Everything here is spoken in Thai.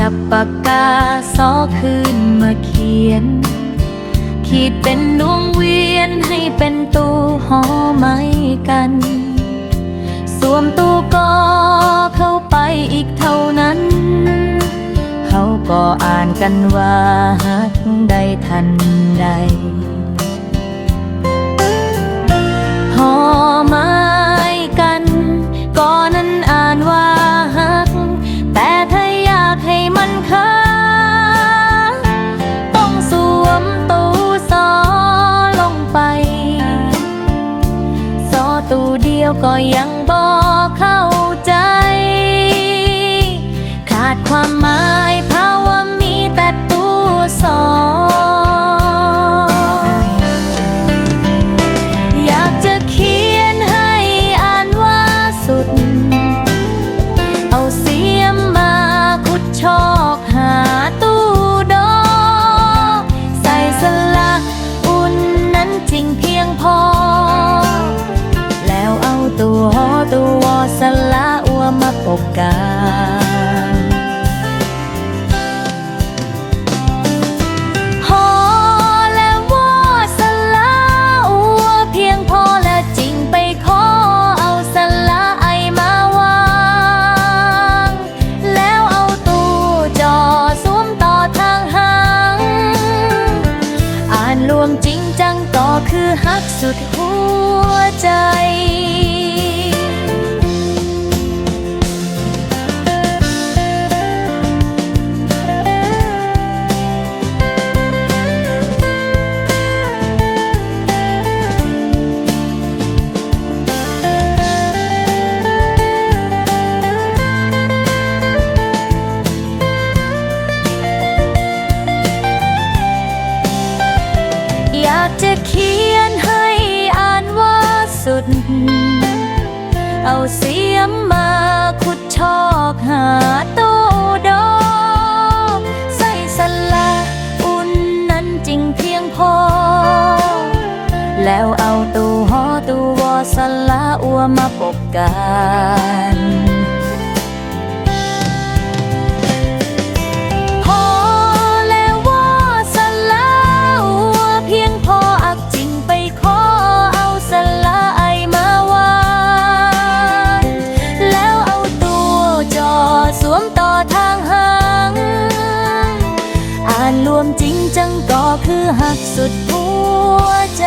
จับปากกาซอขึ้นมาเขียน ขีดเป็นดวงเวียนให้เป็นตูหอไม้กัน สวมตูก็เข้าไปอีกเท่านั้น เขาก็อ่านกันว่าหักได้ทันใด ยวก็ยังบ อัวมาปกกาหอและวอสละอัวเพียงพอและจริงไปขอเอาสละไอมาวาง แล้วเอาตู้จอสวมต่อทางหางอ่านรวมจริงจังก็คือฮักสุดหัวใจากจะเขียนให้อ่านว่าสุด เอาเสียมมาขุดชอกหาตู้ดอกใส่สละอุ่นนั้นจริงเพียงพอ แล้วเอาตู้หอตู้วอสละอัวมาปกกัน จังก็คือหักสุดหัวใจ